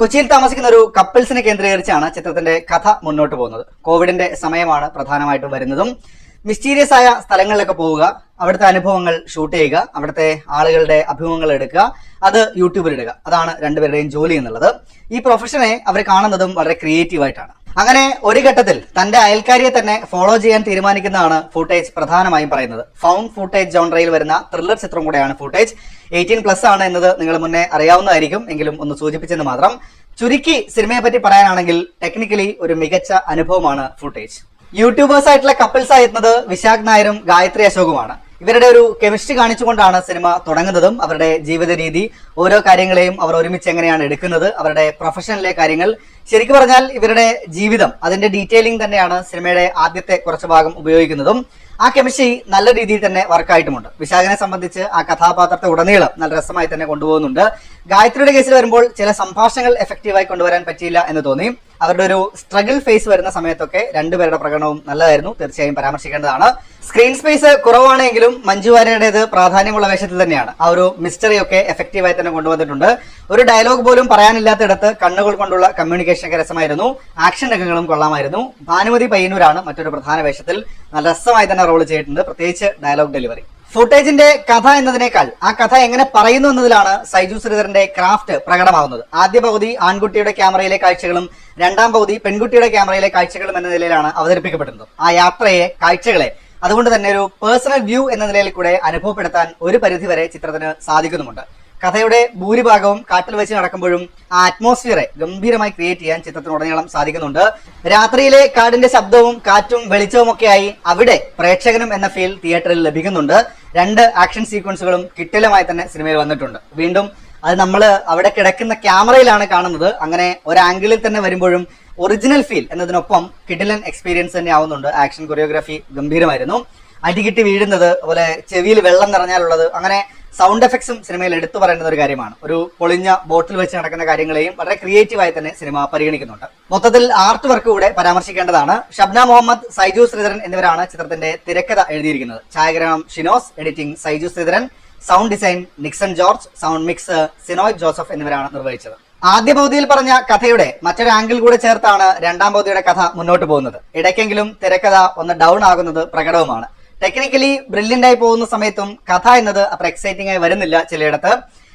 കൊച്ചിയിൽ താമസിക്കുന്ന ഒരു കപ്പിൾസിനെ കേന്ദ്രീകരിച്ചാണ് ചിത്രത്തിന്റെ കഥ മുന്നോട്ട് പോകുന്നത്. കോവിഡിന്റെ സമയമാണ് പ്രധാനമായിട്ടും വരുന്നതും. മിസ്റ്റീരിയസ് ആയ സ്ഥലങ്ങളിലൊക്കെ പോവുക അവിടുത്തെ അനുഭവങ്ങൾ ഷൂട്ട് ചെയ്യുക അവിടുത്തെ ആളുകളുടെ അഭിമുഖങ്ങൾ എടുക്കുക അത് യൂട്യൂബിൽ ഇടുക. അതാണ് രണ്ടുപേരുടെയും ജോലി എന്നുള്ളത്. ഈ പ്രൊഫഷനെ അവർ കാണുന്നതും വളരെ ക്രിയേറ്റീവ് ആയിട്ടാണ്. അങ്ങനെ ഒരു ഘട്ടത്തിൽ തന്റെ അയൽക്കാരിയെ തന്നെ ഫോളോ ചെയ്യാൻ തീരുമാനിക്കുന്നതാണ് ഫൂട്ടേജ് പ്രധാനമായും പറയുന്നത്. ഫൗണ്ട് ഫൂട്ടേജ് ജോൺറയിൽ വരുന്ന ത്രില്ലർ ചിത്രം കൂടെയാണ് ഫൂട്ടേജ് എയ്റ്റീൻ പ്ലസ് ആണ് എന്നത് നിങ്ങൾ മുന്നേ അറിയാവുന്നതായിരിക്കും. എങ്കിലും ഒന്ന് സൂചിപ്പിച്ചെന്ന് മാത്രം. ചുരുക്കി സിനിമയെ പറ്റി പറയാനാണെങ്കിൽ ടെക്നിക്കലി ഒരു മികച്ച അനുഭവമാണ് ഫൂട്ടേജ് യൂട്യൂബേഴ്സ് ആയിട്ടുള്ള കപ്പിൾസ് ആയിരുന്നത് വിശാഖ് നായരും ഗായത്രി അശോകുമാണ്. ഇവരുടെ ഒരു കെമിസ്ട്രി കാണിച്ചുകൊണ്ടാണ് സിനിമ തുടങ്ങുന്നതും അവരുടെ ജീവിത രീതി ഓരോ കാര്യങ്ങളെയും അവർ ഒരുമിച്ച് എങ്ങനെയാണ് എടുക്കുന്നത് അവരുടെ പ്രൊഫഷനിലെ കാര്യങ്ങൾ. ശരിക്കും പറഞ്ഞാൽ ഇവരുടെ ജീവിതം അതിന്റെ ഡീറ്റെയിലിംഗ് തന്നെയാണ് സിനിമയുടെ ആദ്യത്തെ കുറച്ച് ഭാഗം ഉപയോഗിക്കുന്നതും. ആ കെമിസ്ട്രി നല്ല രീതിയിൽ തന്നെ വർക്കായിട്ടുമുണ്ട് വിശാഖനെ സംബന്ധിച്ച് ആ കഥാപാത്രത്തെ ഉടനീളം നല്ല രസമായി തന്നെ കൊണ്ടുപോകുന്നുണ്ട്. ഗായത്രിയുടെ കേസിൽ വരുമ്പോൾ ചില സംഭാഷണങ്ങൾ എഫക്റ്റീവായി കൊണ്ടുവരാൻ പറ്റിയില്ല എന്ന് തോന്നി. അവരുടെ ഒരു സ്ട്രഗിൾ ഫേസ് വരുന്ന സമയത്തൊക്കെ രണ്ടുപേരുടെ പ്രകടനവും നല്ലതായിരുന്നു. തീർച്ചയായും പരാമർശിക്കേണ്ടതാണ്. സ്ക്രീൻ സ്പേസ് കുറവാണെങ്കിലും മഞ്ജു വാര്യരുടേത് പ്രാധാന്യമുള്ള വേഷത്തിൽ തന്നെയാണ്. ആ ഒരു മിസ്റ്ററി ഒക്കെ എഫക്റ്റീവായി തന്നെ കൊണ്ടുവന്നിട്ടുണ്ട്. ഒരു ഡയലോഗ് പോലും പറയാനില്ലാത്തിടത്ത് കണ്ണുകൾ കൊണ്ടുള്ള കമ്മ്യൂണിക്കേഷൻ രസമായിരുന്നു. ആക്ഷൻ രംഗങ്ങളും കൊള്ളാമായിരുന്നു. ഭാനുമതി പയ്യന്നൂരാണ് മറ്റൊരു പ്രധാന വേഷത്തിൽ നല്ല രസമായി തന്നെ റോൾ ചെയ്തിട്ടുണ്ട്. പ്രത്യേകിച്ച് ഡയലോഗ് ഡെലിവറി ഫുട്ടേജിന്റെ കഥ എന്നതിനേക്കാൾ ആ കഥ എങ്ങനെ പറയുന്നു എന്നതിലാണ് സൈജു ശ്രീധരന്റെ ക്രാഫ്റ്റ് പ്രകടമാകുന്നത് ആദ്യ പകുതി ആൺകുട്ടിയുടെ ക്യാമറയിലെ കാഴ്ചകളും രണ്ടാം പകുതി പെൺകുട്ടിയുടെ ക്യാമറയിലെ കാഴ്ചകളും എന്ന നിലയിലാണ് അവതരിപ്പിക്കപ്പെടുന്നത്. ആ യാത്രയെ കാഴ്ചകളെ അതുകൊണ്ട് തന്നെ ഒരു പേഴ്സണൽ വ്യൂ എന്ന നിലയിൽ കൂടെ അനുഭവപ്പെടുത്താൻ ഒരു പരിധി വരെ ചിത്രത്തിന് സാധിക്കുന്നുമുണ്ട്. കഥയുടെ ഭൂരിഭാഗവും കാട്ടിൽ വെച്ച് നടക്കുമ്പോഴും ആ അറ്റ്മോസ്ഫിയറെ ഗംഭീരമായി ക്രിയേറ്റ് ചെയ്യാൻ ചിത്രത്തിനുടനീളം സാധിക്കുന്നുണ്ട്. രാത്രിയിലെ കാടിന്റെ ശബ്ദവും കാറ്റും വെളിച്ചവും ഒക്കെയായി അവിടെ പ്രേക്ഷകനും എന്ന ഫീൽ തിയേറ്ററിൽ ലഭിക്കുന്നുണ്ട്. രണ്ട് ആക്ഷൻ സീക്വൻസുകളും കിട്ടിലമായി തന്നെ സിനിമയിൽ വന്നിട്ടുണ്ട്. വീണ്ടും അത് നമ്മൾ അവിടെ കിടക്കുന്ന ക്യാമറയിലാണ് കാണുന്നത്. അങ്ങനെ ഒരു ആംഗിളിൽ തന്നെ വരുമ്പോഴും ഒറിജിനൽ ഫീൽ എന്നതിനൊപ്പം കിഡിലൻ എക്സ്പീരിയൻസ് തന്നെ ആവുന്നുണ്ട്. Action choreography ഗംഭീരമായിരുന്നു. അടികിട്ടി വീഴുന്നത് അതുപോലെ ചെവിയിൽ വെള്ളം നിറഞ്ഞാലുള്ളത്. അങ്ങനെ സൗണ്ട് എഫക്ട്സും സിനിമയിൽ എടുത്തു പറയുന്ന ഒരു കാര്യമാണ്. ഒരു പൊളിഞ്ഞ ബോട്ടിൽ വെച്ച് നടക്കുന്ന കാര്യങ്ങളെയും വളരെ ക്രിയേറ്റീവായി തന്നെ സിനിമ പരിഗണിക്കുന്നുണ്ട്. മൊത്തത്തിൽ ആർട്ട് വർക്ക് കൂടെ പരാമർശിക്കേണ്ടതാണ്. ഷബ്ന മുഹമ്മദ് സൈജു ശ്രീധരൻ എന്നിവരാണ് ചിത്രത്തിന്റെ തിരക്കഥ എഴുതിയിരിക്കുന്നത്. ഛായാഗ്രഹണം Shinos editing Saiju Sreedharan sound design Nixon George sound mix Sinoy Joseph എന്നിവരാണ് നിർവഹിച്ചത്. ആദ്യ പകുതിയിൽ പറഞ്ഞ കഥയുടെ മറ്റൊരു ആംഗിൾ കൂടെ ചേർത്താണ് രണ്ടാം പകുതിയുടെ കഥ മുന്നോട്ട് പോകുന്നത്. ഇടയ്ക്കെങ്കിലും തിരക്കഥ ഒന്ന് ഡൗൺ ആകുന്നത് പ്രകടവുമാണ്. ടെക്നിക്കലി ബ്രില്യന്റ് ആയി പോകുന്ന സമയത്തും കഥ എന്നത് അത്ര എക്സൈറ്റിംഗ് ആയി വരുന്നില്ല ചിലയിടത്ത്.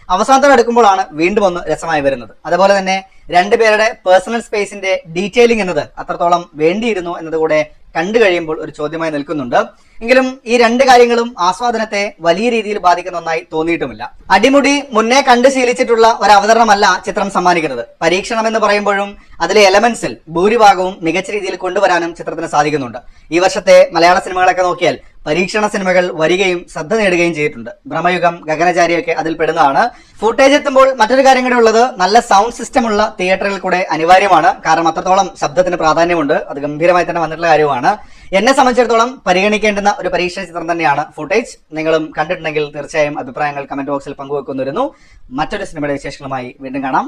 അവസാനത്തോടെ എടുക്കുമ്പോഴാണ് വീണ്ടും ഒന്ന് രസമായി വരുന്നത്. അതുപോലെ തന്നെ രണ്ടുപേരുടെ പേഴ്സണൽ സ്പേസിന്റെ ഡീറ്റെയിലിംഗ് എന്നത് അത്രത്തോളം വേണ്ടിയിരുന്നു എന്നതുകൂടെ കണ്ടു കഴിയുമ്പോൾ ഒരു ചോദ്യമായി നിൽക്കുന്നുണ്ട്. എങ്കിലും ഈ രണ്ട് കാര്യങ്ങളും ആസ്വാദനത്തെ വലിയ രീതിയിൽ ബാധിക്കുന്ന ഒന്നായി തോന്നിയിട്ടുമില്ല. അടിമുടി മുന്നേ കണ്ടു ശീലിച്ചിട്ടുള്ള ഒരു അവതരണമല്ല ചിത്രം സമ്മാനിക്കുന്നത്. പരീക്ഷണം എന്ന് പറയുമ്പോഴും അതിലെ എലമെന്റ്സിൽ ഭൂരിഭാഗവും മികച്ച രീതിയിൽ കൊണ്ടുവരാനും ചിത്രത്തിന് സാധിക്കുന്നുണ്ട്. ഈ വർഷത്തെ മലയാള സിനിമകളൊക്കെ നോക്കിയാൽ പരീക്ഷണ സിനിമകൾ വരികയും ശ്രദ്ധ നേടുകയും ചെയ്തിട്ടുണ്ട്. ഭ്രമയുഗം ഗഗനചാരിയൊക്കെ അതിൽ പെടുന്നതാണ്. ഫുട്ടേജ് എത്തുമ്പോൾ മറ്റൊരു കാര്യം കൂടെ ഉള്ളത് നല്ല സൗണ്ട് സിസ്റ്റം ഉള്ള തിയേറ്ററിൽ കൂടെ അനിവാര്യമാണ്. കാരണം അത്രത്തോളം ശബ്ദത്തിന് പ്രാധാന്യമുണ്ട്. അത് ഗംഭീരമായി തന്നെ വന്നിട്ടുള്ള കാര്യമാണ്. എന്നെ സംബന്ധിച്ചിടത്തോളം പരിഗണിക്കേണ്ടുന്ന ഒരു പരീക്ഷണ ചിത്രം തന്നെയാണ് ഫുട്ടേജ് നിങ്ങളും കണ്ടിട്ടുണ്ടെങ്കിൽ തീർച്ചയായും അഭിപ്രായങ്ങൾ കമന്റ് ബോക്സിൽ പങ്കുവെക്കുന്നിരുന്നു മറ്റൊരു സിനിമയുടെ വിശേഷങ്ങളുമായി വീണ്ടും കാണാം.